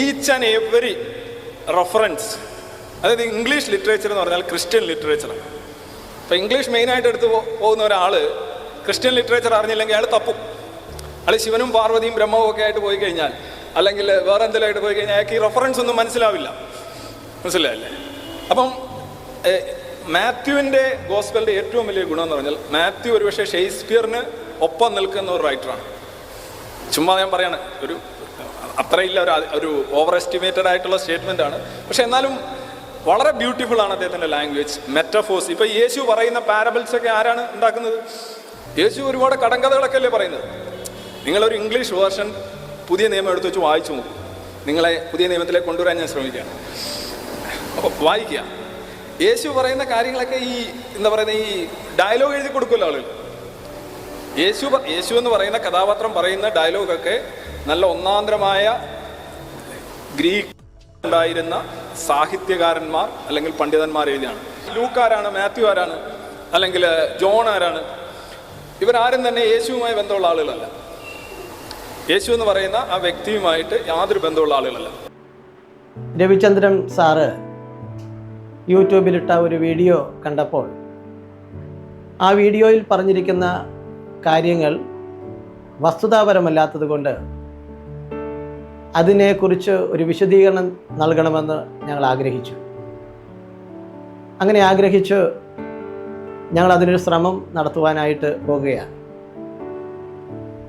Each and every reference അതായത് English literature എന്ന് പറഞ്ഞാൽ ക്രിസ്ത്യൻ ലിറ്ററേച്ചറാണ് അപ്പോൾ ഇംഗ്ലീഷ് മെയിനായിട്ട് എടുത്തു പോകുന്ന ഒരാൾ ക്രിസ്ത്യൻ ലിറ്ററേച്ചർ അറിഞ്ഞില്ലെങ്കിൽ അയാൾ തപ്പും. അയാൾ ശിവനും പാർവതിയും ബ്രഹ്മവും ഒക്കെ ആയിട്ട് പോയി കഴിഞ്ഞാൽ അല്ലെങ്കിൽ വേറെ എന്തെങ്കിലുമായിട്ട് പോയി കഴിഞ്ഞാൽ അയാൾക്ക് ഈ റെഫറൻസ് ഒന്നും മനസ്സിലാവില്ല. മനസ്സിലായല്ലേ? അപ്പം മാത്യുവിന്റെ ഗോസ്പലിന്റെ ഏറ്റവും വലിയ ഗുണം എന്ന് പറഞ്ഞാൽ മാത്യു ഒരുപക്ഷെ ഷേക്സ്പിയറിന് ഒപ്പം നിൽക്കുന്ന ഒരു റൈറ്ററാണ് ചുമ്മാ ഞാൻ പറയാണ് ഒരു അത്രയില്ല ഒരു ഒരു ഓവർ എസ്റ്റിമേറ്റഡ് ആയിട്ടുള്ള സ്റ്റേറ്റ്മെന്റ് ആണ്. പക്ഷെ എന്നാലും വളരെ ബ്യൂട്ടിഫുൾ ആണ് അദ്ദേഹത്തിന്റെ ലാംഗ്വേജ് മെറ്റഫോസ് ഇപ്പോൾ യേശു പറയുന്ന പാരബിൾസ് ഒക്കെ ആരാണ് ഉണ്ടാക്കുന്നത്? യേശു ഒരുപാട് കടങ്കഥകളൊക്കെ അല്ലേ പറയുന്നത്? നിങ്ങളൊരു ഇംഗ്ലീഷ് വേർഷൻ പുതിയ നിയമം എടുത്തു വെച്ച് വായിച്ചു നോക്കും. നിങ്ങളെ പുതിയ നിയമത്തിലേക്ക് കൊണ്ടുവരാൻ ഞാൻ ശ്രമിക്കുകയാണ്. അപ്പോൾ വായിക്കുക. യേശു പറയുന്ന കാര്യങ്ങളൊക്കെ ഈ എന്താ പറയുന്നത് ഈ ഡയലോഗ് എഴുതി കൊടുക്കുമല്ലോ ആളുകൾ. യേശു യേശു എന്ന് പറയുന്ന കഥാപാത്രം പറയുന്ന ഡയലോഗൊക്കെ നല്ല ഒന്നാന്തരമായ ഗ്രീക്ക് ഉണ്ടായിരുന്ന സാഹിത്യകാരന്മാർ അല്ലെങ്കിൽ പണ്ഡിതന്മാർ എഴുതിയാണ്. ലൂക്ക് ആരാണ് മാത്യു ആരാണ് അല്ലെങ്കിൽ ജോൺ ആരാണ്? ഇവരാരും തന്നെ യേശുവുമായി ബന്ധമുള്ള ആളുകളല്ല. യേശു എന്ന് പറയുന്ന ആ വ്യക്തിയുമായിട്ട് യാതൊരു ബന്ധമുള്ള ആളുകളല്ല. രവിചന്ദ്രൻ സാറ് യൂട്യൂബിലിട്ട ഒരു വീഡിയോ കണ്ടപ്പോൾ ആ വീഡിയോയിൽ പറഞ്ഞിരിക്കുന്ന കാര്യങ്ങൾ വസ്തുതാപരമല്ലാത്തത് കൊണ്ട് അതിനെക്കുറിച്ച് ഒരു വിശദീകരണം നൽകണമെന്ന് ഞങ്ങൾ ആഗ്രഹിച്ചു. അങ്ങനെ ആഗ്രഹിച്ച് ഞങ്ങൾ അതിനൊരു ശ്രമം നടത്തുവാനായിട്ട് പോകുകയാണ്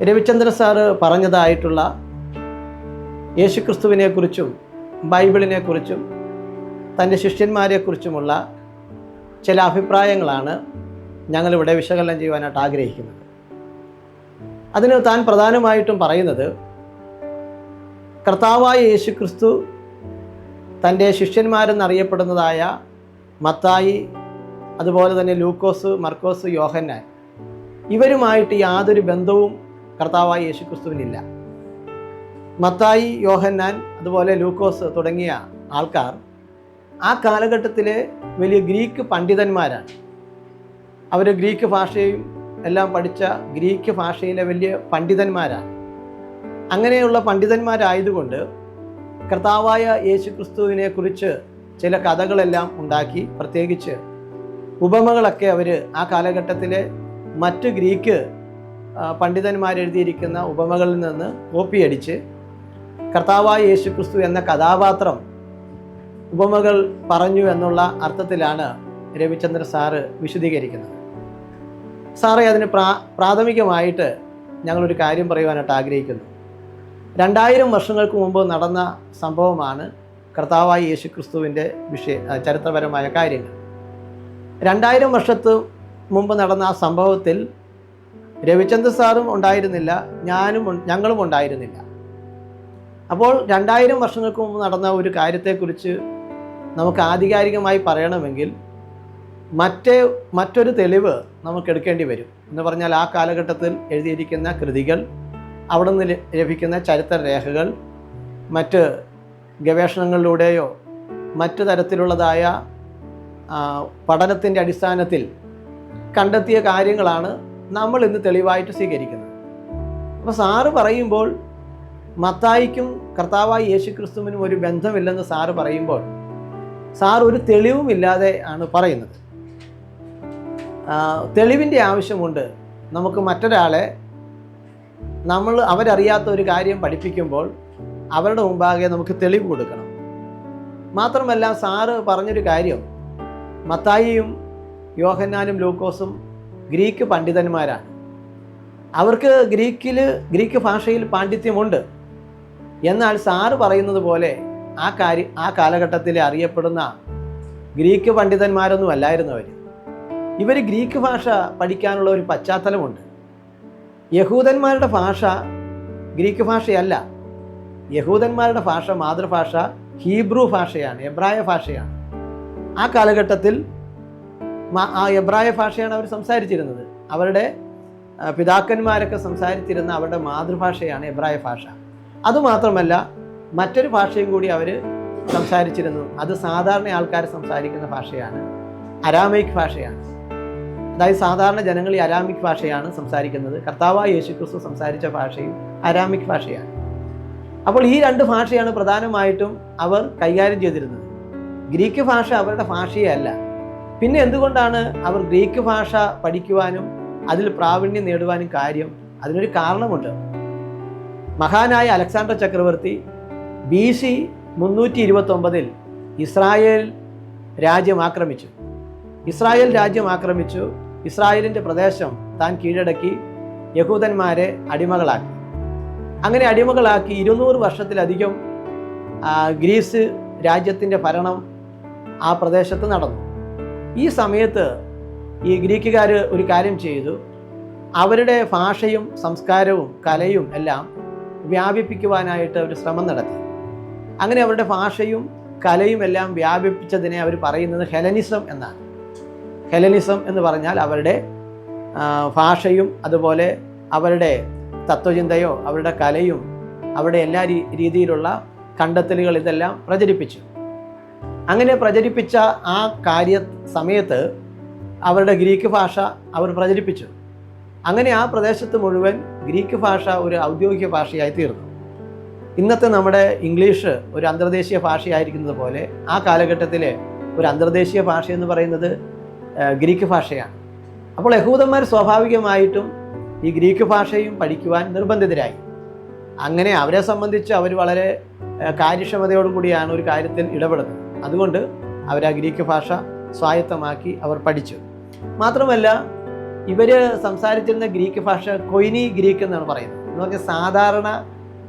രവിചന്ദ്രൻ സാറ് പറഞ്ഞതായിട്ടുള്ള യേശുക്രിസ്തുവിനെക്കുറിച്ചും ബൈബിളിനെക്കുറിച്ചും തന്റെ ശിഷ്യന്മാരെക്കുറിച്ചുമുള്ള ചില അഭിപ്രായങ്ങളാണ് ഞങ്ങളിവിടെ വിശകലനം ചെയ്യുവാനായിട്ട് ആഗ്രഹിക്കുന്നത്. അതിന് താൻ പ്രധാനമായിട്ടും പറയുന്നത് കർത്താവായ യേശു ക്രിസ്തു തന്റെ ശിഷ്യന്മാരെന്നറിയപ്പെടുന്നതായ മത്തായി അതുപോലെ തന്നെ ലൂക്കോസ് മർക്കോസ് യോഹന്നാൻ ഇവരുമായിട്ട് യാതൊരു ബന്ധവും കർത്താവായ യേശു ക്രിസ്തുവിനില്ല മത്തായി യോഹന്നാൻ അതുപോലെ ലൂക്കോസ് തുടങ്ങിയ ആൾക്കാർ ആ കാലഘട്ടത്തിലെ വലിയ ഗ്രീക്ക് പണ്ഡിതന്മാരാണ്. അവർ ഗ്രീക്ക് ഭാഷയും എല്ലാം പഠിച്ച ഗ്രീക്ക് ഭാഷയിലെ വലിയ പണ്ഡിതന്മാരാണ്. അങ്ങനെയുള്ള പണ്ഡിതന്മാരായതുകൊണ്ട് കർത്താവായ യേശു ക്രിസ്തുവിനെ കുറിച്ച് ചില കഥകളെല്ലാം ഉണ്ടാക്കി പ്രത്യേകിച്ച് ഉപമകളൊക്കെ അവർ ആ കാലഘട്ടത്തിലെ മറ്റ് ഗ്രീക്ക് പണ്ഡിതന്മാരെഴുതിയിരിക്കുന്ന ഉപമകളിൽ നിന്ന് കോപ്പിയടിച്ച് കർത്താവായ യേശു ക്രിസ്തു എന്ന കഥാപാത്രം ഉപമകൾ പറഞ്ഞു എന്നുള്ള അർത്ഥത്തിലാണ് രവിചന്ദ്ര സാറ് വിശദീകരിക്കുന്നത്. സാറേ അതിന് പ്രാ പ്രാഥമികമായിട്ട് ഞങ്ങളൊരു കാര്യം പറയുവാനായിട്ട് ആഗ്രഹിക്കുന്നു. രണ്ടായിരം വർഷങ്ങൾക്ക് മുമ്പ് നടന്ന സംഭവമാണ് കർത്താവായ യേശു ക്രിസ്തുവിന്റെ വിഷയ ചരിത്രപരമായ കാര്യങ്ങൾ. രണ്ടായിരം വർഷത്ത് മുമ്പ് നടന്ന ആ സംഭവത്തിൽ രവിചന്ദ്ര സാറും ഉണ്ടായിരുന്നില്ല ഞാനും ഞങ്ങളും ഉണ്ടായിരുന്നില്ല. അപ്പോൾ രണ്ടായിരം വർഷങ്ങൾക്ക് മുമ്പ് നടന്ന ഒരു കാര്യത്തെക്കുറിച്ച് നമുക്ക് ആധികാരികമായി പറയണമെങ്കിൽ മറ്റേ മറ്റൊരു തെളിവ് നമുക്ക് എടുക്കേണ്ടി വരും. എന്ന് പറഞ്ഞാൽ ആ കാലഘട്ടത്തിൽ എഴുതിയിരിക്കുന്ന കൃതികൾ അവിടെ നിന്ന് ലഭിക്കുന്ന ചരിത്ര രേഖകൾ മറ്റ് ഗവേഷണങ്ങളിലൂടെയോ മറ്റു തരത്തിലുള്ളതായ പഠനത്തിന്റെ അടിസ്ഥാനത്തിൽ കണ്ടെത്തിയ കാര്യങ്ങളാണ് നമ്മൾ ഇന്ന് തെളിവായിട്ട് സ്വീകരിക്കുന്നത്. അപ്പോൾ സാറ് പറയുമ്പോൾ മത്തായിക്കും കർത്താവായി യേശു ക്രിസ്തുവിനും ഒരു ബന്ധമില്ലെന്ന് സാറ് പറയുമ്പോൾ സാർ ഒരു തെളിവുമില്ലാതെ ആണ് പറയുന്നത്. തെളിവിന്റെ ആവശ്യമുണ്ട് നമുക്ക് മറ്റൊരാളെ നമ്മൾ അവരറിയാത്ത ഒരു കാര്യം പഠിപ്പിക്കുമ്പോൾ അവരുടെ മുമ്പാകെ നമുക്ക് തെളിവ് കൊടുക്കണം. മാത്രമല്ല സാറ് പറഞ്ഞൊരു കാര്യം. മത്തായിയും യോഹന്നാനും ലൂക്കോസും ഗ്രീക്ക് പണ്ഡിതന്മാരാണ്. അവർക്ക് ഗ്രീക്കിൽ ഗ്രീക്ക് ഭാഷയിൽ പാണ്ഡിത്യമുണ്ട്. എന്നാൽ സാറ് പറയുന്നത് പോലെ ആ കാര്യം ആ കാലഘട്ടത്തിൽ അറിയപ്പെടുന്ന ഗ്രീക്ക് പണ്ഡിതന്മാരൊന്നും അല്ലായിരുന്നു അവർ. ഇവർ ഗ്രീക്ക് ഭാഷ പഠിക്കാനുള്ള ഒരു പശ്ചാത്തലമുണ്ട്. യഹൂദന്മാരുടെ ഭാഷ ഗ്രീക്ക് ഭാഷയല്ല. യഹൂദന്മാരുടെ ഭാഷ മാതൃഭാഷ ഹീബ്രു ഭാഷയാണ് എബ്രായ ഭാഷയാണ്. ആ കാലഘട്ടത്തിൽ ആ എബ്രായ ഭാഷയാണ് അവർ സംസാരിച്ചിരുന്നത്. അവരുടെ പിതാക്കന്മാരൊക്കെ സംസാരിച്ചിരുന്ന അവരുടെ മാതൃഭാഷയാണ് എബ്രായ ഭാഷ. അതുമാത്രമല്ല മറ്റൊരു ഭാഷയും കൂടി അവർ സംസാരിച്ചിരുന്നു. അത് സാധാരണ ആൾക്കാർ സംസാരിക്കുന്ന ഭാഷയാണ്. അരാമിക് ഭാഷയാണ്. അതായത് സാധാരണ ജനങ്ങൾ ഈ അരാമിക് ഭാഷയാണ് സംസാരിക്കുന്നത്. കർത്താവായ യേശു ക്രിസ്തു സംസാരിച്ച ഭാഷയും അരാമിക് ഭാഷയാണ്. അപ്പോൾ ഈ രണ്ട് ഭാഷയാണ് പ്രധാനമായിട്ടും അവർ കൈകാര്യം ചെയ്തിരുന്നത്. ഗ്രീക്ക് ഭാഷ അവരുടെ ഭാഷയേ അല്ല. പിന്നെ എന്തുകൊണ്ടാണ് അവർ ഗ്രീക്ക് ഭാഷ പഠിക്കുവാനും അതിൽ പ്രാവീണ്യം നേടുവാനും കാര്യം? അതിനൊരു കാരണമുണ്ട്. മഹാനായ അലക്സാണ്ടർ ചക്രവർത്തി ബി സി മുന്നൂറ്റി ഇരുപത്തൊമ്പതിൽ ഇസ്രായേൽ രാജ്യം ആക്രമിച്ചു. ഇസ്രായേൽ രാജ്യം ആക്രമിച്ചു. ഇസ്രായേലിന്റെ പ്രദേശം താൻ കീഴടക്കി യഹൂദന്മാരെ അടിമകളാക്കി. അങ്ങനെ അടിമകളാക്കി ഇരുന്നൂറ് വർഷത്തിലധികം ഗ്രീസ് രാജ്യത്തിന്റെ ഭരണം ആ പ്രദേശത്ത് നടന്നു. ഈ സമയത്ത് ഈ ഗ്രീക്കുകാർ ഒരു കാര്യം ചെയ്തു. അവരുടെ ഭാഷയും സംസ്കാരവും കലയും എല്ലാം വ്യാപിപ്പിക്കുവാനായിട്ട് അവർ ശ്രമം നടത്തി. അങ്ങനെ അവരുടെ ഭാഷയും കലയും എല്ലാം വ്യാപിപ്പിച്ചതിനെ അവർ പറയുന്നത് ഹെലനിസം എന്നാണ്. ഹെലനിസം എന്ന് പറഞ്ഞാൽ അവരുടെ ഭാഷയും അതുപോലെ അവരുടെ തത്വചിന്തയോ അവരുടെ കലയും അവരുടെ എല്ലാ രീതിയിലുള്ള കണ്ടെത്തലുകൾ ഇതെല്ലാം പ്രചരിപ്പിച്ചു. അങ്ങനെ പ്രചരിപ്പിച്ച ആ കാര്യ സമയത്ത് അവരുടെ ഗ്രീക്ക് ഭാഷ അവർ പ്രചരിപ്പിച്ചു. അങ്ങനെ ആ പ്രദേശത്ത് മുഴുവൻ ഗ്രീക്ക് ഭാഷ ഒരു ഔദ്യോഗിക ഭാഷയായി തീർന്നു. ഇന്നത്തെ നമ്മുടെ ഇംഗ്ലീഷ് ഒരു അന്തർദേശീയ ഭാഷയായിരിക്കുന്നത് പോലെ ആ കാലഘട്ടത്തിലെ ഒരു അന്തർദേശീയ ഭാഷ എന്ന് പറയുന്നത് ഗ്രീക്ക് ഭാഷയാണ്. അപ്പോൾ യഹൂദന്മാർ സ്വാഭാവികമായിട്ടും ഈ ഗ്രീക്ക് ഭാഷയും പഠിക്കുവാൻ നിർബന്ധിതരായി. അങ്ങനെ അവരെ സംബന്ധിച്ച് അവർ വളരെ കാര്യക്ഷമതയോടും കാര്യക്ഷമതയോടുകൂടിയാണ് ഒരു കാര്യത്തിൽ ഇടപെടുന്നത്. അതുകൊണ്ട് അവർ ആ ഗ്രീക്ക് ഭാഷ സ്വായത്തമാക്കി അവർ പഠിച്ചു. മാത്രമല്ല ഇവർ സംസാരിച്ചിരുന്ന ഗ്രീക്ക് ഭാഷ കൊയിനി ഗ്രീക്ക് എന്നാണ് പറയുന്നത്. എന്ന് പറഞ്ഞാൽ സാധാരണ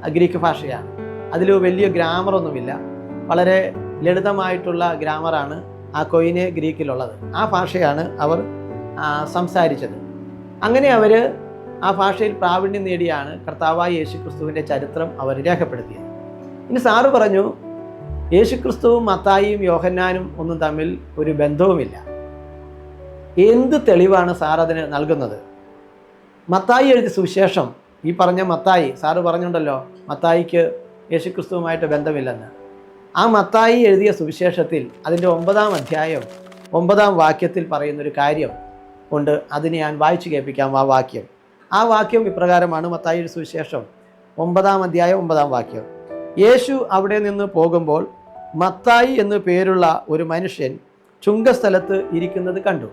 ഗ്രീക്ക് ഭാഷയാണ്. അതിൽ വലിയ ഗ്രാമറൊന്നുമില്ല. വളരെ ലളിതമായിട്ടുള്ള ഗ്രാമറാണ് ആ കൊയിന് ഗ്രീക്കിലുള്ളത്. ആ ഭാഷയാണ് അവർ സംസാരിച്ചത്. അങ്ങനെ അവർ ആ ഭാഷയിൽ പ്രാവീണ്യം നേടിയാണ് കർത്താവായ യേശു ക്രിസ്തുവിന്റെ ചരിത്രം അവർ രേഖപ്പെടുത്തിയത്. ഇനി സാറ് പറഞ്ഞു യേശുക്രിസ്തുവും മത്തായിയും യോഹന്നാനും ഒന്നും തമ്മിൽ ഒരു ബന്ധവുമില്ല. എന്ത് തെളിവാണ് സാർ അതിന് നൽകുന്നത്? മത്തായി എഴുതിയ സുവിശേഷം ഈ പറഞ്ഞ മത്തായി സാറ് പറഞ്ഞുണ്ടല്ലോ മത്തായിക്ക് യേശുക്രിസ്തുവുമായിട്ട് ബന്ധമില്ലെന്ന്. ആ മത്തായി എഴുതിയ സുവിശേഷത്തിൽ അതിന്റെ ഒമ്പതാം അധ്യായം ഒമ്പതാം വാക്യത്തിൽ പറയുന്നൊരു കാര്യം ഉണ്ട്. അതിനെ ഞാൻ വായിച്ചു കേൾപ്പിക്കാം ആ വാക്യം. ആ വാക്യം ഇപ്രകാരമാണ് മത്തായിയുടെ സുവിശേഷം ഒമ്പതാം അധ്യായം ഒമ്പതാം വാക്യം. യേശു അവിടെ നിന്ന് പോകുമ്പോൾ മത്തായി എന്നു പേരുള്ള ഒരു മനുഷ്യൻ ചുങ്കസ്ഥലത്ത് ഇരിക്കുന്നത് കണ്ടു.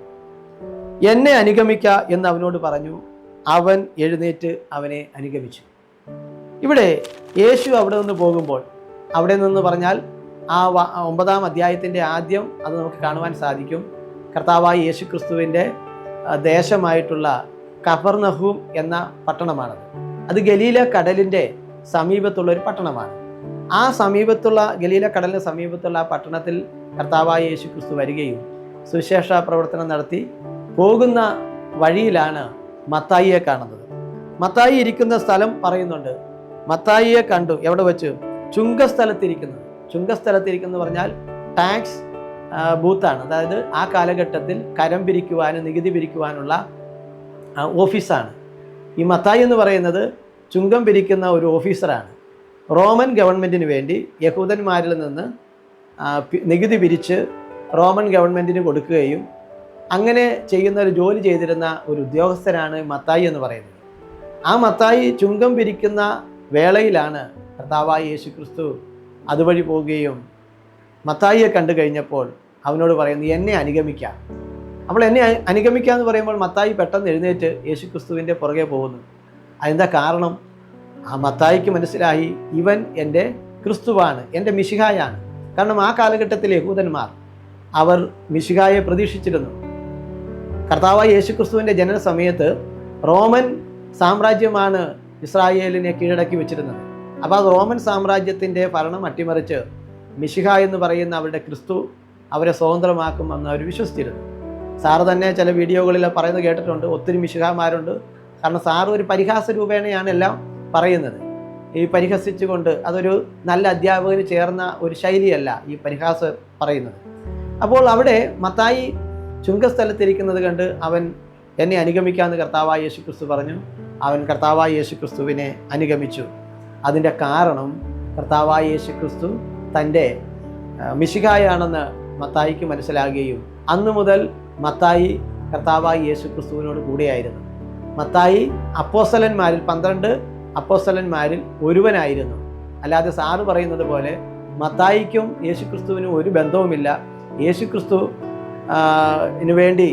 എന്നെ അനുഗമിക്ക എന്ന് അവനോട് പറഞ്ഞു. അവൻ എഴുന്നേറ്റ് അവനെ അനുഗമിച്ചു. ഇവിടെ യേശു അവിടെ നിന്ന് പോകുമ്പോൾ അവിടെ നിന്ന് പറഞ്ഞാൽ ആ ഒമ്പതാം അധ്യായത്തിന്റെ ആദ്യം അത് നമുക്ക് കാണുവാൻ സാധിക്കും. കർത്താവായ യേശു ക്രിസ്തുവിന്റെ ദേശമായിട്ടുള്ള കഫർനഹൂം എന്ന പട്ടണമാണത്. അത് ഗലീല കടലിന്റെ സമീപത്തുള്ള ഒരു പട്ടണമാണ്. ആ സമീപത്തുള്ള ഗലീല കടലിന് സമീപത്തുള്ള ആ പട്ടണത്തിൽ കർത്താവായ യേശു ക്രിസ്തു വരികയും സുവിശേഷ പ്രവർത്തനം നടത്തി പോകുന്ന വഴിയിലാണ് മത്തായിയെ കാണുന്നത്. മത്തായി ഇരിക്കുന്ന സ്ഥലം പറയുന്നുണ്ട്. മത്തായിയെ കണ്ടു. എവിടെ വെച്ച്? ചുങ്കസ്ഥലത്തിരിക്കുന്നത്. ചുങ്കസ്ഥലത്തിരിക്കുന്നു പറഞ്ഞാൽ ടാക്സ് ബൂത്താണ്. അതായത് ആ കാലഘട്ടത്തിൽ കരം പിരിക്കുവാനും നികുതി പിരിക്കുവാനുള്ള ഓഫീസാണ്. ഈ മത്തായി എന്ന് പറയുന്നത് ചുങ്കം പിരിക്കുന്ന ഒരു ഓഫീസറാണ്. റോമൻ ഗവൺമെന്റിന് വേണ്ടി യഹൂദന്മാരിൽ നിന്ന് നികുതി പിരിച്ച് റോമൻ ഗവൺമെന്റിന് കൊടുക്കുകയും അങ്ങനെ ചെയ്യുന്ന ഒരു ജോലി ചെയ്തിരുന്ന ഒരു ഉദ്യോഗസ്ഥനാണ് മത്തായി എന്ന് പറയുന്നത്. ആ മത്തായി ചുങ്കം പിരിക്കുന്ന വേളയിലാണ് കർത്താവായ യേശു ക്രിസ്തു അതുവഴി പോവുകയും മത്തായിയെ കണ്ടു കഴിഞ്ഞപ്പോൾ അവനോട് പറയുന്നു എന്നെ അനുഗമിക്കാം. അപ്പോൾ എന്നെ അനുഗമിക്കുക എന്ന് പറയുമ്പോൾ മത്തായി പെട്ടെന്ന് എഴുന്നേറ്റ് യേശു ക്രിസ്തുവിന്റെ പുറകെ പോകുന്നു. അതിന്റെ കാരണം? ആ മത്തായിക്ക് മനസ്സിലായി ഇവൻ എന്റെ ക്രിസ്തുവാണ് എന്റെ മിശിഹായാണ്. കാരണം ആ കാലഘട്ടത്തിലെ യഹൂദന്മാർ അവർ മിശിഹായെ പ്രതീക്ഷിച്ചിരുന്നു. കർത്താവായ യേശു ക്രിസ്തുവിന്റെ ജനന സമയത്ത് റോമൻ സാമ്രാജ്യമാണ് ഇസ്രായേലിനെ കീഴടക്കി വെച്ചിരുന്നത്. അപ്പോൾ അത് റോമൻ സാമ്രാജ്യത്തിന്റെ ഭരണം അട്ടിമറിച്ച് മിഷിഹ എന്ന് പറയുന്ന അവരുടെ ക്രിസ്തു അവരെ സ്വതന്ത്രമാക്കുമെന്ന് അവർ വിശ്വസിച്ചിരുന്നു. സാറ് തന്നെ ചില വീഡിയോകളിൽ പറയുന്നത് കേട്ടിട്ടുണ്ട് ഒത്തിരി മിഷിഹമാരുണ്ട് കാരണം സാറ് ഒരു പരിഹാസ രൂപേണയാണ് എല്ലാം പറയുന്നത്. ഈ പരിഹസിച്ചുകൊണ്ട് അതൊരു നല്ല അധ്യാപകന് ചേർന്ന ഒരു ശൈലിയല്ല ഈ പരിഹാസ പറയുന്നത്. അപ്പോൾ അവിടെ മത്തായി ചുങ്കസ്ഥലത്തിരിക്കുന്നത് കണ്ട് അവൻ എന്നെ അനുഗമിക്കാമെന്ന് കർത്താവായ യേശു ക്രിസ്തു പറഞ്ഞു. അവൻ കർത്താവായ യേശു ക്രിസ്തുവിനെ അനുഗമിച്ചു. അതിന്റെ കാരണം കർത്താവായ യേശു ക്രിസ്തു തന്റെ മിശികായാണെന്ന് മത്തായിക്ക് മനസ്സിലാകുകയും അന്ന് മുതൽ മത്തായി കർത്താവായ യേശു ക്രിസ്തുവിനോട് കൂടെയായിരുന്നു. മത്തായി അപ്പോസ്തലന്മാരിൽ പന്ത്രണ്ട് അപ്പോസ്തലന്മാരിൽ ഒരുവനായിരുന്നു. അല്ലാതെ സാറ് പറയുന്നത് പോലെ മത്തായിക്കും യേശു ക്രിസ്തുവിനും ഒരു ബന്ധവുമില്ല. യേശു ക്രിസ്തു വേണ്ടി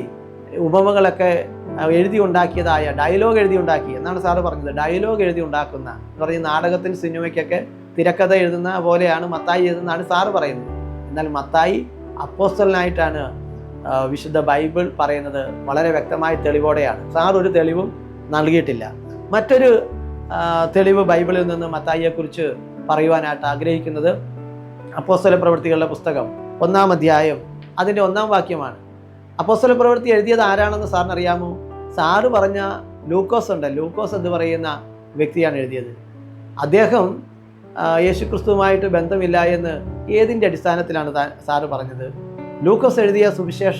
ഉപമകളൊക്കെ എഴുതി ഉണ്ടാക്കിയതായ ഡയലോഗ് എഴുതി ഉണ്ടാക്കി എന്നാണ് സാറ് പറഞ്ഞത്. ഡയലോഗ് എഴുതി ഉണ്ടാക്കുന്ന എന്ന് പറഞ്ഞ നാടകത്തിന് സിനിമയ്ക്കൊക്കെ തിരക്കഥ എഴുതുന്ന പോലെയാണ് മത്തായി എഴുതുന്നതാണ് സാറ് പറയുന്നത്. എന്നാൽ മത്തായി അപ്പോസ്റ്റലിനായിട്ടാണ് വിശുദ്ധ ബൈബിൾ പറയുന്നത് വളരെ വ്യക്തമായ തെളിവോടെയാണ്. സാർ ഒരു തെളിവും നൽകിയിട്ടില്ല. മറ്റൊരു തെളിവ് ബൈബിളിൽ നിന്ന് മത്തായിയെക്കുറിച്ച് പറയുവാനായിട്ട് ആഗ്രഹിക്കുന്നത് അപ്പോസ്തല പ്രവൃത്തികളുടെ പുസ്തകം ഒന്നാം അധ്യായം അതിന്റെ ഒന്നാം വാക്യമാണ്. അപ്പോസ്തല പ്രവൃത്തി എഴുതിയത് ആരാണെന്ന് സാറിന് അറിയാമോ സാറ് പറഞ്ഞ ലൂക്കോസ് ഉണ്ട്. ലൂക്കോസ് എന്ന് പറയുന്ന വ്യക്തിയാണ് എഴുതിയത്. അദ്ദേഹം യേശുക്രിസ്തുവുമായിട്ട് ബന്ധമില്ല എന്ന് ഏതിന്റെ അടിസ്ഥാനത്തിലാണ് സാറ് പറഞ്ഞത്? ലൂക്കോസ് എഴുതിയ സുവിശേഷ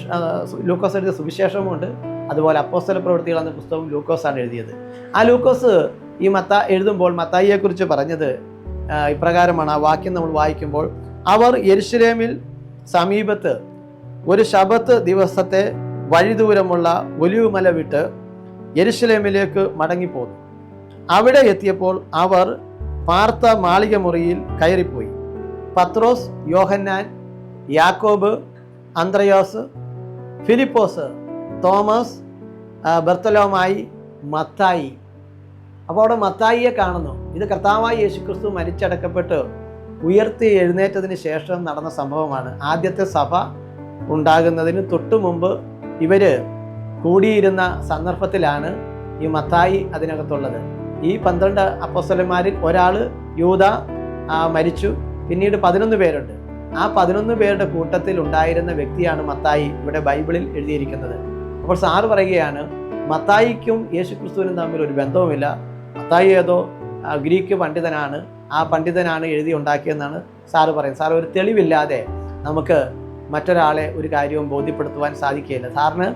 ലൂക്കോസ് എഴുതിയ സുവിശേഷമുണ്ട് അതുപോലെ അപ്പോസ്തല പ്രവൃത്തികൾ എന്ന പുസ്തകം ലൂക്കോസാണ് എഴുതിയത്. ആ ലൂക്കോസ് ഈ മത്ത എഴുതുമ്പോൾ മത്തായിയെക്കുറിച്ച് പറഞ്ഞത് ഇപ്രകാരമാണ്. ആ വാക്യം നമ്മൾ വായിക്കുമ്പോൾ അവർ യെരുശലേമിൽ സമീപത്ത് ഒരു ശബത്ത് ദിവസത്തെ വഴിദൂരമുള്ള ഒലിവുമല വിട്ട് യരിശലേമിലേക്ക് മടങ്ങിപ്പോന്നു. അവിടെ എത്തിയപ്പോൾ അവർ പാർത്ത മാളിക മുറിയിൽ കയറിപ്പോയി. പത്രോസ് യോഹന്നാൻ യാക്കോബ് അന്ത്രയോസ് ഫിലിപ്പോസ് തോമസ് ബർത്തലോമായി മത്തായി. അപ്പോൾ അവിടെ മത്തായിയെ കാണുന്നു. ഇത് കർത്താവായ യേശുക്രിസ്തു മരിച്ചടക്കപ്പെട്ട് ഉയർത്തി എഴുന്നേറ്റതിന് ശേഷം നടന്ന സംഭവമാണ്. ആദ്യത്തെ സഭ ഉണ്ടാകുന്നതിന് തൊട്ടു മുമ്പ് ഇവർ കൂടിയിരുന്ന സന്ദർഭത്തിലാണ് ഈ മത്തായി അതിനകത്തുള്ളത്. ഈ പന്ത്രണ്ട് അപ്പോസ്തലന്മാരിൽ ഒരാൾ യൂത മരിച്ചു. പിന്നീട് പതിനൊന്ന് പേരുണ്ട്. ആ പതിനൊന്ന് പേരുടെ കൂട്ടത്തിൽ ഉണ്ടായിരുന്ന വ്യക്തിയാണ് മത്തായി ഇവിടെ ബൈബിളിൽ എഴുതിയിരിക്കുന്നത്. അപ്പോൾ സാറ് പറയുകയാണ് മത്തായിക്കും യേശുക്രിസ്തുവിനും തമ്മിൽ ഒരു ബന്ധവുമില്ല. മത്തായി ഏതോ ഗ്രീക്ക് പണ്ഡിതനാണ്. ആ പണ്ഡിതനാണ് എഴുതി ഉണ്ടാക്കിയെന്നാണ് സാറ് പറയുന്നത്. സാർ ഒരു തെളിവില്ലാതെ നമുക്ക് മറ്റൊരാളെ ഒരു കാര്യവും ബോധ്യപ്പെടുത്തുവാൻ സാധിക്കുകയില്ല. സാറിന്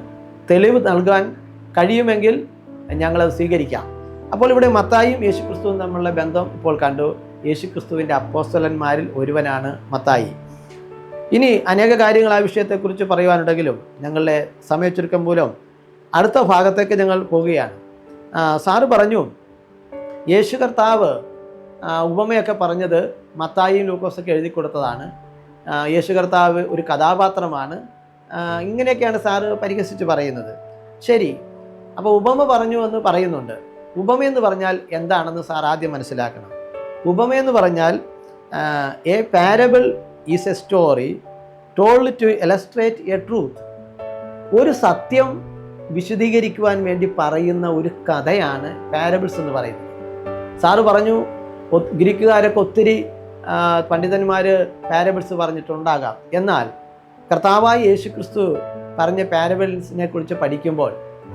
തെളിവ് നൽകാൻ കഴിയുമെങ്കിൽ ഞങ്ങളത് സ്വീകരിക്കാം. അപ്പോൾ ഇവിടെ മത്തായും യേശുക്രിസ്തുവും തമ്മിലുള്ള ബന്ധം ഇപ്പോൾ കണ്ടു. യേശുക്രിസ്തുവിന്റെ അപ്പോസ്തലന്മാരിൽ ഒരുവനാണ് മത്തായി. ഇനി അനേക കാര്യങ്ങൾ ആ വിഷയത്തെക്കുറിച്ച് പറയുവാനുണ്ടെങ്കിലും ഞങ്ങളുടെ സമയച്ചുരുക്കം മൂലം അടുത്ത ഭാഗത്തേക്ക് ഞങ്ങൾ പോവുകയാണ്. സാറ് പറഞ്ഞു യേശു കർത്താവ് ഉപമയൊക്കെ പറഞ്ഞത് മത്തായിയും ലൂക്കോസൊക്കെ എഴുതി കൊടുത്തതാണ് യേശു കർത്താവ് ഒരു കഥാപാത്രമാണ്. ഇങ്ങനെയൊക്കെയാണ് സാറ് പരിഹസിച്ച് പറയുന്നത്. ശരി അപ്പോൾ ഉപമ പറഞ്ഞു എന്ന് പറയുന്നുണ്ട്. ഉപമയെന്ന് പറഞ്ഞാൽ എന്താണെന്ന് സാർ ആദ്യം മനസ്സിലാക്കണം. ഉപമയെന്ന് പറഞ്ഞാൽ a parable is a story told to illustrate a truth ഒരു സത്യം വിശദീകരിക്കുവാൻ വേണ്ടി പറയുന്ന ഒരു കഥയാണ് പാരബിൾസ് എന്ന് പറയുന്നത്. സാറ് പറഞ്ഞു ഗ്രീക്കുകാരൊക്കെ ഒത്തിരി ആ, പണ്ഡിതന്മാര് പാരബിൾസ് പറഞ്ഞിട്ടുണ്ടാകാം. എന്നാൽ കർത്താവായ യേശു ക്രിസ്തു പറഞ്ഞ പാരബിൾസിനെ കുറിച്ച് പഠിക്കുമ്പോൾ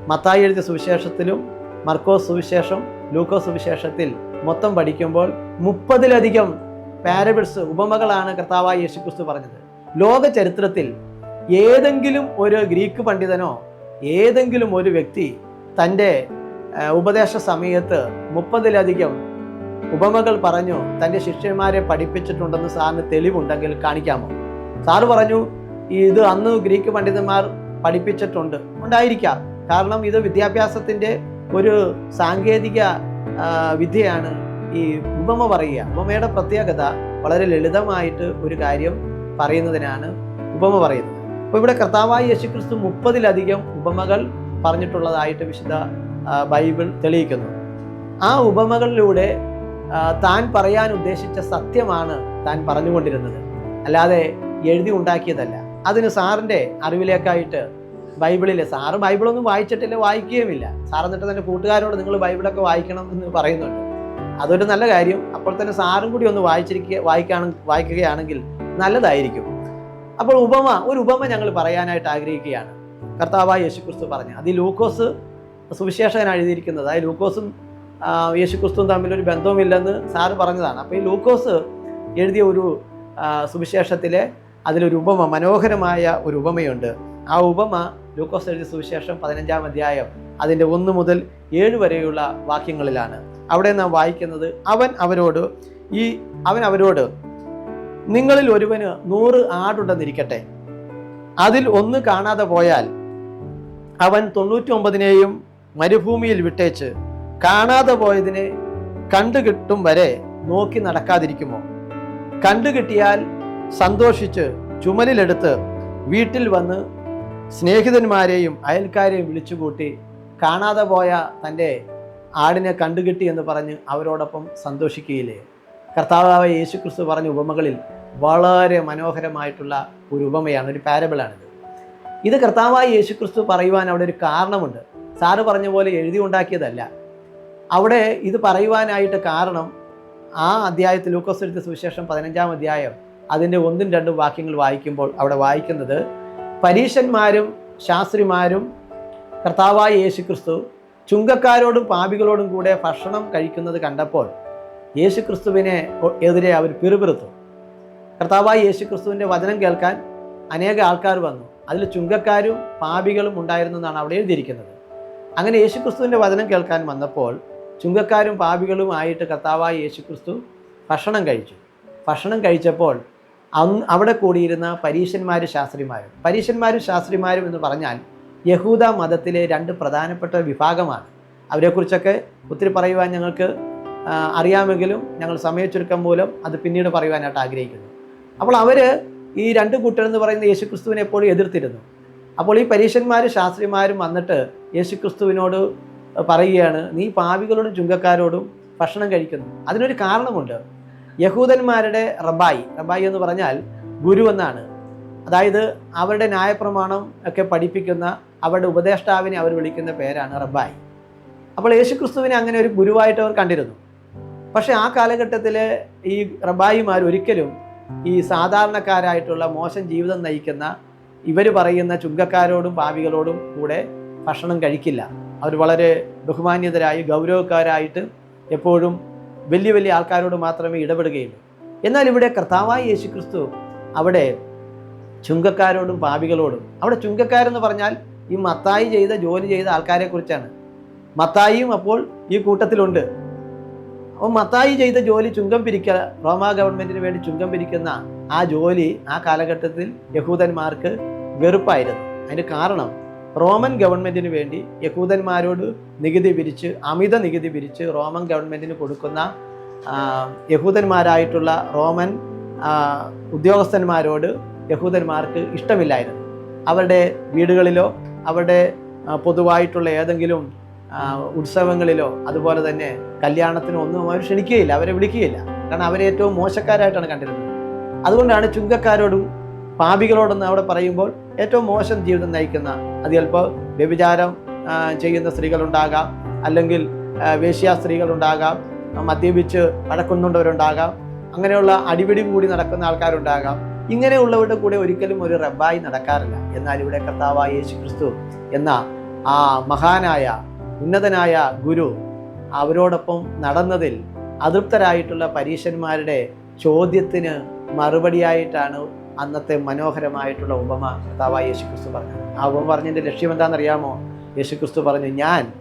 മത്തായി എഴുതിയ സുവിശേഷത്തിലും മർക്കോസ് സുവിശേഷം ലൂക്കോസ് സുവിശേഷത്തിൽ മൊത്തം പഠിക്കുമ്പോൾ മുപ്പതിലധികം പാരബിൾസ് ഉപമകളാണ് കർത്താവായ യേശു ക്രിസ്തു പറഞ്ഞത്. ലോക ചരിത്രത്തിൽ ഏതെങ്കിലും ഒരു ഗ്രീക്ക് പണ്ഡിതനോ ഏതെങ്കിലും ഒരു വ്യക്തി തന്റെ ഉപദേശ സമയത്ത് മുപ്പതിലധികം ഉപമകൾ പറഞ്ഞു തന്റെ ശിഷ്യന്മാരെ പഠിപ്പിച്ചിട്ടുണ്ടെന്ന് സാറിന് തെളിവുണ്ടെങ്കിൽ കാണിക്കാമോ? സാറ് പറഞ്ഞു ഇത് അന്ന് ഗ്രീക്ക് പണ്ഡിതന്മാർ പഠിപ്പിച്ചിട്ടുണ്ട് ഉണ്ടായിരിക്കാം. കാരണം ഇത് വിദ്യാഭ്യാസത്തിന്റെ ഒരു സാങ്കേതിക വിദ്യയാണ് ഈ ഉപമ പറയുക. ഉപമയുടെ പ്രത്യേകത വളരെ ലളിതമായിട്ട് ഒരു കാര്യം പറയുന്നതിനാണ് ഉപമ പറയുന്നത്. അപ്പോൾ ഇവിടെ കർത്താവായ യേശുക്രിസ്തു മുപ്പതിലധികം ഉപമകൾ പറഞ്ഞിട്ടുള്ളതായിട്ട് വിശുദ്ധ ബൈബിൾ തെളിയിക്കുന്നു. ആ ഉപമകളിലൂടെ താൻ പറയാൻ ഉദ്ദേശിച്ച സത്യമാണ് താൻ പറഞ്ഞുകൊണ്ടിരുന്നത്. അല്ലാതെ എഴുതി ഉണ്ടാക്കിയതല്ല. അതിന് സാറിന്റെ അറിവിലേക്കായിട്ട് ബൈബിളിലെ സാറ് ബൈബിളൊന്നും വായിച്ചിട്ടില്ല വായിക്കുകയുമില്ല. സാർ എന്നിട്ട് തന്നെ കൂട്ടുകാരോട് നിങ്ങൾ ബൈബിളൊക്കെ വായിക്കണം എന്ന് പറയുന്നുണ്ട്. അതൊരു നല്ല കാര്യം. അപ്പോൾ തന്നെ സാറും കൂടി ഒന്ന് വായിച്ചിരിക്കുക വായിക്കാണ് വായിക്കുകയാണെങ്കിൽ നല്ലതായിരിക്കും. അപ്പോൾ ഉപമ ഒരു ഉപമ ഞങ്ങൾ പറയാനായിട്ട് ആഗ്രഹിക്കുകയാണ്. കർത്താവായ യേശുക്രിസ്തു പറഞ്ഞു അത് ലൂക്കോസ് സുവിശേഷകൻ എഴുതിയിരിക്കുന്നത് അതായത് ലൂക്കോസും യേശുക്രിസ്തുവും ഒരു ബന്ധവുമില്ലെന്ന് സാറ് പറഞ്ഞതാണ്. അപ്പോൾ ഈ ലൂക്കോസ് എഴുതിയ ഒരു സുവിശേഷത്തിലെ അതിലൊരു ഉപമ മനോഹരമായ ഒരു ഉപമയുണ്ട്. ആ ഉപമ ലൂക്കോസ് എഴുതിയ സുവിശേഷം പതിനഞ്ചാം അധ്യായം അതിന്റെ ഒന്ന് മുതൽ ഏഴ് വരെയുള്ള വാക്യങ്ങളിലാണ്. അവിടെ നാം വായിക്കുന്നത് അവൻ അവരോട് ഈ അവൻ അവരോട് നിങ്ങളിൽ ഒരുവന് നൂറ് ആടുണ്ടെന്നിരിക്കട്ടെ. അതിൽ ഒന്ന് കാണാതെ പോയാൽ അവൻ തൊണ്ണൂറ്റി ഒമ്പതിനെയും മരുഭൂമിയിൽ വിട്ടേച്ച് കാണാതെ പോയതിനെ കണ്ടു കിട്ടും വരെ നോക്കി നടക്കാതിരിക്കുമോ? കണ്ടുകിട്ടിയാൽ സന്തോഷിച്ച് ചുമലിലെടുത്ത് വീട്ടിൽ വന്ന് സ്നേഹിതന്മാരെയും അയൽക്കാരെയും വിളിച്ചുകൂട്ടി കാണാതെ പോയ തന്റെ ആടിനെ കണ്ടുകിട്ടി എന്ന് പറഞ്ഞ് അവരോടൊപ്പം സന്തോഷിക്കുകയില്ലേ? കർത്താവായ യേശുക്രിസ്തു പറഞ്ഞ ഉപമകളിൽ വളരെ മനോഹരമായിട്ടുള്ള ഒരു ഉപമയാണ് ഒരു പാരബിളാണിത്. ഇത് കർത്താവായ യേശുക്രിസ്തു പറയുവാൻ അവിടെ ഒരു കാരണമുണ്ട്. സാറ് പറഞ്ഞ പോലെ എഴുതി ഉണ്ടാക്കിയതല്ല. അവിടെ ഇത് പറയുവാനായിട്ട് കാരണം ആ അധ്യായത്തിൽ ലൂക്കോസ് സുവിശേഷം പതിനഞ്ചാം അധ്യായം അതിന്റെ ഒന്നും രണ്ടും വാക്യങ്ങൾ വായിക്കുമ്പോൾ അവിടെ വായിക്കുന്നത് പരീശന്മാരും ശാസ്ത്രിമാരും കർത്താവായ യേശു ക്രിസ്തു ചുങ്കക്കാരോടും പാപികളോടും കൂടെ ഭക്ഷണം കഴിക്കുന്നത് കണ്ടപ്പോൾ യേശു ക്രിസ്തുവിനെ എതിരെ അവർ പിറുപിറുത്തു. കർത്താവായ യേശു ക്രിസ്തുവിന്റെ വചനം കേൾക്കാൻ അനേക ആൾക്കാർ വന്നു. അതിൽ ചുങ്കക്കാരും പാപികളും ഉണ്ടായിരുന്നു എന്നാണ് അവിടെ എഴുതിയിരിക്കുന്നത്. അങ്ങനെ യേശു ക്രിസ്തുവിന്റെ വചനം കേൾക്കാൻ വന്നപ്പോൾ ചുങ്കക്കാരും പാപികളും ആയിട്ട് കർത്താവായ യേശുക്രിസ്തു ഭക്ഷണം കഴിച്ചു. ഭക്ഷണം കഴിച്ചപ്പോൾ അന്ന് അവിടെ കൂടിയിരുന്ന പരീശന്മാരും ശാസ്ത്രിമാരും. പരീശന്മാരും ശാസ്ത്രിമാരും എന്ന് പറഞ്ഞാൽ യഹൂദ മതത്തിലെ രണ്ട് പ്രധാനപ്പെട്ട വിഭാഗമാണ്. അവരെക്കുറിച്ചൊക്കെ ഒത്തിരി പറയുവാൻ ഞങ്ങൾക്ക് അറിയാമെങ്കിലും ഞങ്ങൾ സമയച്ചുരുക്കം മൂലം അത് പിന്നീട് പറയുവാനായിട്ട് ആഗ്രഹിക്കുന്നു. അപ്പോൾ അവർ ഈ രണ്ട് കൂട്ടരെന്ന് പറയുന്ന യേശുക്രിസ്തുവിനെ എപ്പോഴും എതിർത്തിരുന്നു. അപ്പോൾ ഈ പരീശന്മാരും ശാസ്ത്രിമാരും വന്നിട്ട് യേശുക്രിസ്തുവിനോട് പറയുകയാണ് നീ പാവികളോടും ചുങ്കക്കാരോടും ഭക്ഷണം കഴിക്കുന്നു. അതിനൊരു കാരണമുണ്ട്. യഹൂദന്മാരുടെ റബായി റബായി എന്ന് പറഞ്ഞാൽ ഗുരു എന്നാണ്. അതായത് അവരുടെ ന്യായപ്രമാണം ഒക്കെ പഠിപ്പിക്കുന്ന അവരുടെ ഉപദേഷ്ടാവിനെ അവർ വിളിക്കുന്ന പേരാണ് റബായി അപ്പോൾ യേശുക്രിസ്തുവിനെ അങ്ങനെ ഒരു ഗുരുവായിട്ട് അവർ കണ്ടിരുന്നു. പക്ഷേ ആ കാലഘട്ടത്തിൽ ഈ റബായിമാർ ഒരിക്കലും ഈ സാധാരണക്കാരായിട്ടുള്ള മോശം ജീവിതം നയിക്കുന്ന ഇവർ പറയുന്ന ചുങ്കക്കാരോടും പാവികളോടും കൂടെ ഭക്ഷണം കഴിക്കില്ല. അവർ വളരെ ബഹുമാന്യതരായി ഗൗരവക്കാരായിട്ട് എപ്പോഴും വലിയ വലിയ ആൾക്കാരോട് മാത്രമേ ഇടപെടുകയുള്ളൂ. എന്നാൽ ഇവിടെ കർത്താവായ യേശു ക്രിസ്തു അവിടെ ചുങ്കക്കാരോടും പാപികളോടും അവിടെ ചുങ്കക്കാരെന്ന് പറഞ്ഞാൽ ഈ മത്തായി ചെയ്ത ജോലി ചെയ്ത ആൾക്കാരെക്കുറിച്ചാണ്. മത്തായിയും അപ്പോൾ ഈ കൂട്ടത്തിലുണ്ട്. അപ്പോൾ മത്തായി ചെയ്ത ജോലി ചുങ്കം പിരിക്കൽ റോമ ഗവൺമെന്റിന് വേണ്ടി ചുങ്കം പിരിക്കുന്ന ആ ജോലി ആ കാലഘട്ടത്തിൽ യഹൂദന്മാർക്ക് വെറുപ്പായിരുന്നു. അതിന് കാരണം റോമൻ ഗവൺമെന്റിന് വേണ്ടി യഹൂദന്മാരോട് നികുതി പിരിച്ച് അമിത നികുതി പിരിച്ച് റോമൻ ഗവൺമെന്റിന് കൊടുക്കുന്ന യഹൂദന്മാരായിട്ടുള്ള റോമൻ ഉദ്യോഗസ്ഥന്മാരോട് യഹൂദന്മാർക്ക് ഇഷ്ടമില്ലായിരുന്നു. അവരുടെ വീടുകളിലോ അവരുടെ പൊതുവായിട്ടുള്ള ഏതെങ്കിലും ഉത്സവങ്ങളിലോ അതുപോലെ തന്നെ കല്യാണത്തിനോ ഒന്നും അവർ ക്ഷണിക്കുകയില്ല അവരെ വിളിക്കുകയില്ല. കാരണം അവരെ ഏറ്റവും മോശക്കാരായിട്ടാണ് കണ്ടിരുന്നത്. അതുകൊണ്ടാണ് ചുങ്കക്കാരോടും പാപികളോടൊന്നും അവിടെ പറയുമ്പോൾ ഏറ്റവും മോശം ജീവിതം നയിക്കുന്ന അത് ചിലപ്പോൾ വ്യഭിചാരം ചെയ്യുന്ന സ്ത്രീകളുണ്ടാകാം അല്ലെങ്കിൽ വേശ്യാ സ്ത്രീകളുണ്ടാകാം മദ്യപിച്ച് പഴക്കുന്നുണ്ടവരുണ്ടാകാം അങ്ങനെയുള്ള അടിപിടി കൂടി നടക്കുന്ന ആൾക്കാരുണ്ടാകാം. ഇങ്ങനെയുള്ളവരുടെ കൂടെ ഒരിക്കലും ഒരു റബ്ബായി നടക്കാറില്ല. എന്നാൽ ഇവിടെ കർത്താവായ യേശു ക്രിസ്തു എന്ന ആ മഹാനായ ഉന്നതനായ ഗുരു അവരോടൊപ്പം നടന്നതിൽ അതൃപ്തരായിട്ടുള്ള പരീശന്മാരുടെ ചോദ്യത്തിന് മറുപടിയായിട്ടാണ് അന്നത്തെ മനോഹരമായിട്ടുള്ള ഉപമ കർത്താവായ യേശുക്രിസ്തു പറഞ്ഞു. ആ ഉപമ പറഞ്ഞതിന്റെ ലക്ഷ്യം എന്താണെന്നറിയാമോ? യേശുക്രിസ്തു പറഞ്ഞു ഞാൻ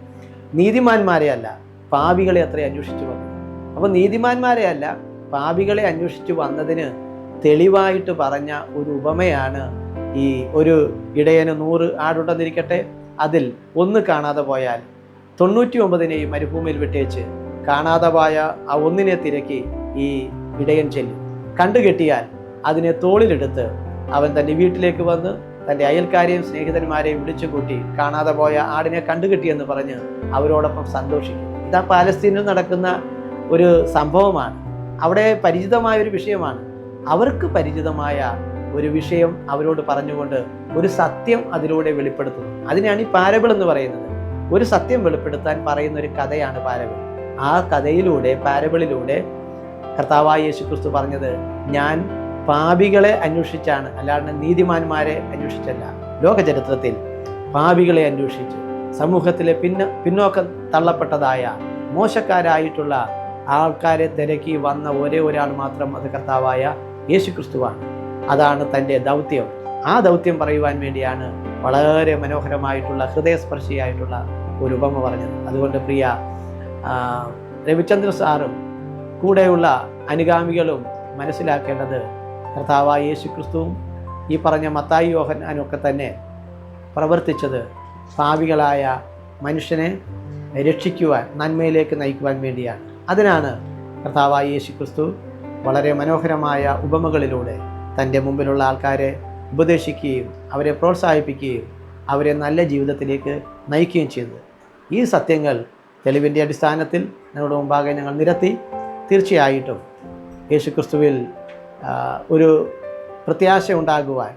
നീതിമാന്മാരെ അല്ല പാപികളെ അത്ര അന്വേഷിച്ചു വന്നു അപ്പോൾ നീതിമാന്മാരെ അല്ല പാപികളെ അന്വേഷിച്ചു വന്നതിന് തെളിവായിട്ട് പറഞ്ഞ ഒരു ഉപമയാണ് ഈ ഒരു ഇടയന് നൂറ് ആടുണ്ടെന്നിരിക്കട്ടെ അതിൽ ഒന്ന് കാണാതെ പോയാൽ തൊണ്ണൂറ്റി ഒമ്പതിനെയും മരുഭൂമിയിൽ വിട്ടേച്ച് കാണാതെ പോയ ആ ഒന്നിനെ തിരക്കി ഈ ഇടയൻ ചെല്ലും. കണ്ടുകെട്ടിയാൽ അതിനെ തോളിലെടുത്ത് അവൻ തന്റെ വീട്ടിലേക്ക് വന്ന് തന്റെ അയൽക്കാരെയും സ്നേഹിതന്മാരെയും വിളിച്ചു കൂട്ടി കാണാതെ പോയ ആടിനെ കണ്ടുകിട്ടിയെന്ന് പറഞ്ഞ് അവരോടൊപ്പം സന്തോഷിക്കും. ഇതാ പാലസ്തീനിൽ നടക്കുന്ന ഒരു സംഭവമാണ്. അവിടെ പരിചിതമായ ഒരു വിഷയമാണ്. അവർക്ക് പരിചിതമായ ഒരു വിഷയം അവരോട് പറഞ്ഞുകൊണ്ട് ഒരു സത്യം അതിലൂടെ വെളിപ്പെടുത്തുന്നു. അതിനാണ് ഈ പാരബിൾ എന്ന് പറയുന്നത്. ഒരു സത്യം വെളിപ്പെടുത്താൻ പറയുന്ന ഒരു കഥയാണ് പാരബിൾ. ആ കഥയിലൂടെ പാരബിളിലൂടെ കർത്താവായ യേശുക്രിസ്തു പറഞ്ഞത് ഞാൻ പാപികളെ അന്വേഷിച്ചാണ്. അല്ലാണ്ട് നീതിമാന്മാരെ അന്വേഷിച്ചല്ല. ലോകചരിത്രത്തിൽ പാപികളെ അന്വേഷിച്ച്. സമൂഹത്തിലെ പിന്ന പിന്നോക്കം തള്ളപ്പെട്ടതായ മോശക്കാരായിട്ടുള്ള ആൾക്കാരെ തിരക്കി വന്ന ഒരേ ഒരാൾ മാത്രം അത് കർത്താവായ യേശു ക്രിസ്തുവാണ് അതാണ് തന്റെ ദൗത്യം. ആ ദൗത്യം പറയുവാൻ വേണ്ടിയാണ് വളരെ മനോഹരമായിട്ടുള്ള ഹൃദയസ്പർശിയായിട്ടുള്ള ഒരു ഉപമ പറഞ്ഞത്. അതുകൊണ്ട് പ്രിയ രവിചന്ദ്ര സാറും കൂടെയുള്ള അനുഗാമികളും മനസ്സിലാക്കേണ്ടത് കർത്താവായ യേശു ക്രിസ്തുവും ഈ പറഞ്ഞ മത്തായി യോഹനാനും ഒക്കെ തന്നെ പ്രവർത്തിച്ചത് പാവികളായ മനുഷ്യനെ രക്ഷിക്കുവാൻ നന്മയിലേക്ക് നയിക്കുവാൻ വേണ്ടിയാണ്. അതിനാണ് കർത്താവായ യേശു ക്രിസ്തു വളരെ മനോഹരമായ ഉപമകളിലൂടെ തന്റെ മുമ്പിലുള്ള ആൾക്കാരെ ഉപദേശിക്കുകയും അവരെ പ്രോത്സാഹിപ്പിക്കുകയും അവരെ നല്ല ജീവിതത്തിലേക്ക് നയിക്കുകയും ചെയ്തത്. ഈ സത്യങ്ങൾ തെളിവിന്റെ അടിസ്ഥാനത്തിൽ ഞങ്ങളുടെ മുമ്പാകെ ഞങ്ങൾ നിരത്തി. തീർച്ചയായിട്ടും യേശുക്രിസ്തുവിൽ ഒരു പ്രത്യാശ ഉണ്ടാകുവാൻ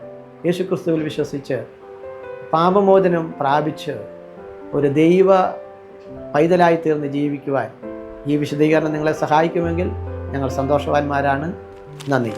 യേശുക്രിസ്തുവിൽ വിശ്വസിച്ച് പാപമോചനം പ്രാപിച്ച് ഒരു ദൈവ പൈതലായി തീർന്ന് ജീവിക്കുവാൻ ഈ വിശദീകരണം നിങ്ങളെ സഹായിക്കുമെങ്കിൽ ഞങ്ങൾ സന്തോഷവാന്മാരാണ്. നന്ദി.